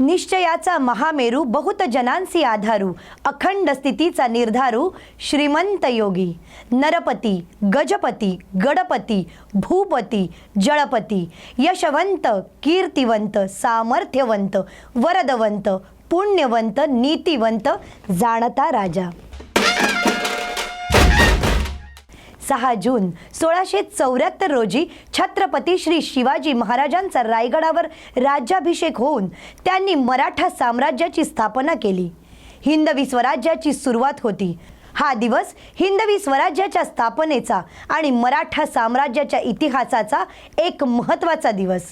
निश्चयाचा महामेरू बहुत जनांसी आधारू अखंड स्थितीचा निर्धारू श्रीमंत योगी. नरपती गजपती गडपती भूपती जळपती यशवंत कीर्तिवंत सामर्थ्यवंत वरदवंत पुण्यवंत नीतिवंत जाणता राजा. सहा जून सोळाशे चौऱ्याहत्तर रोजी छत्रपती श्री शिवाजी महाराजांचा रायगडावर राज्याभिषेक होऊन त्यांनी मराठा साम्राज्याची स्थापना केली. हिंदवी स्वराज्याची सुरुवात होती. हा दिवस हिंदवी स्वराज्याच्या स्थापनेचा आणि मराठा साम्राज्याच्या इतिहासाचा एक महत्त्वाचा दिवस.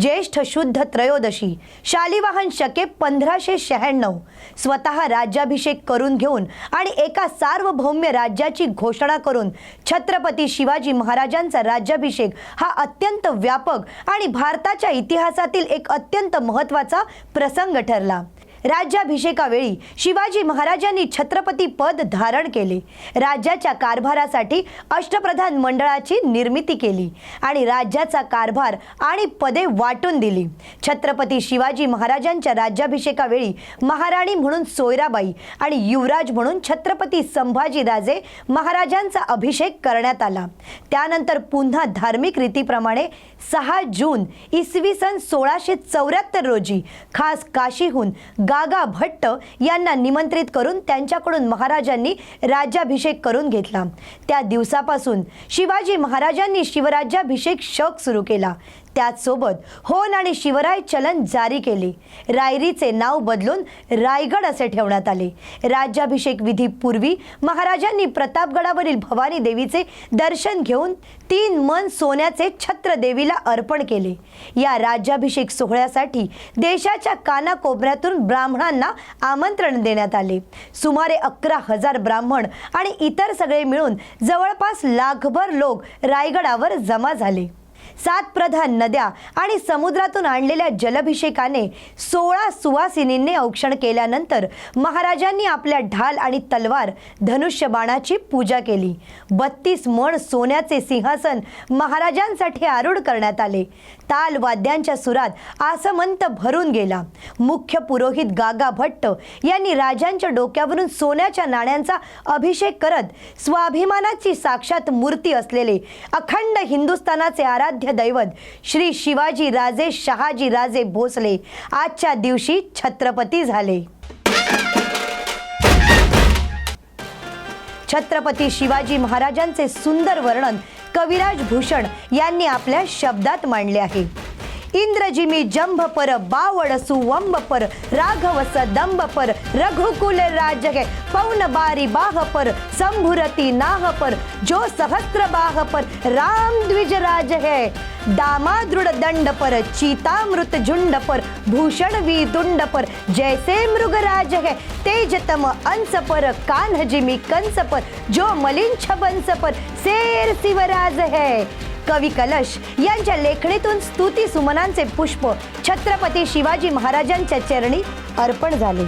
ज्येष्ठ शुद्ध त्रयोदशी शालिवाहन शके पंधराशे शहाण्णव स्वतः राज्याभिषेक करून घेऊन आणि एका सार्वभौम्य राज्याची घोषणा करून छत्रपती शिवाजी महाराजांचा राज्याभिषेक हा अत्यंत व्यापक आणि भारताच्या इतिहासातील एक अत्यंत महत्त्वाचा प्रसंग ठरला. राज्याभिषेकावेळी शिवाजी महाराजांनी छत्रपती पद धारण केले. राज्याच्या कारभारासाठी अष्टप्रधान मंडळाची निर्मिती केली आणि राज्याचा कारभार आणि पदे वाटून दिली. छत्रपती शिवाजी महाराजांच्या राज्याभिषेकावेळी महाराणी म्हणून सोयराबाई आणि युवराज म्हणून छत्रपती संभाजीराजे महाराजांचा अभिषेक करण्यात आला. त्यानंतर पुन्हा धार्मिक रीतीप्रमाणे सहा जून इसवी सन सोळाशे चौऱ्याहत्तर रोजी खास काशीहून गागा भट्ट यांना निमंत्रित करून त्यांच्याकडून महाराजांनी राज्याभिषेक करून घेतला. त्या दिवसापासून शिवाजी महाराजांनी शिवराज्याभिषेक शक सुरू केला. त्याचसोबत होन आणि शिवराय चलन जारी केले. रायरीचे नाव बदलून रायगड असे ठेवण्यात आले. राज्याभिषेक विधीपूर्वी महाराजांनी प्रतापगडावरील भवानी देवीचे दर्शन घेऊन तीन मन सोन्याचे छत्र देवीला अर्पण केले. या राज्याभिषेक सोहळ्यासाठी देशाच्या कानाकोपऱ्यातून ब्राह्मणांना आमंत्रण देण्यात आले. सुमारे अकरा हजार ब्राह्मण आणि इतर सगळे मिळून जवळपास लाखभर लोक रायगडावर जमा झाले. सात प्रधान नद्या आणि समुद्रातून आणलेल्या जलभिषेकाने सोळा सुवासिनींनी औक्षण केल्यानंतर महाराजांनी आपल्या ढाल आणि तलवार धनुष्यबाणाची पूजा केली. बत्तीस मण सोन्याचे सिंहासन महाराजांसाठी आरूढ करण्यात आले. ताल वाद्यांच्या सुरात आसमंत भरून गेला. मुख्य पुरोहित गागा भट्ट यांनी राजांच्या डोक्यावरून सोन्याच्या नाण्यांचा अभिषेक करत स्वाभिमानाची साक्षात मूर्ती असलेले अखंड हिंदुस्थानाचे आराध्य दैवत श्री शिवाजी राजे शहाजी राजे भोसले आजच्या दिवशी छत्रपती झाले. छत्रपती शिवाजी महाराजांचे सुंदर वर्णन कविराज भूषण यांनी आपल्या शब्दात मांडले आहे. इंद्रजिमी जंभ पर बावड सुवंब पर राघवस दंब पर रघुकुल राज है पौन बारी बाह पर संभुरती नाह पर जो सहस्त्र बाह पर राम द्विज राज है दामादृढ़ दंड पर चीतामृत झुंड पर भूषण विदुंड पर जैसे मृगराज है तेजतम अंस पर कान्ह जिमी कंस पर जो मलिन छबंस पर शेर शिवराज है। कवी कलश यांच्या लेखणीतून स्तुती सुमनांचे पुष्प छत्रपती शिवाजी महाराजांच्या चरणी अर्पण झाले.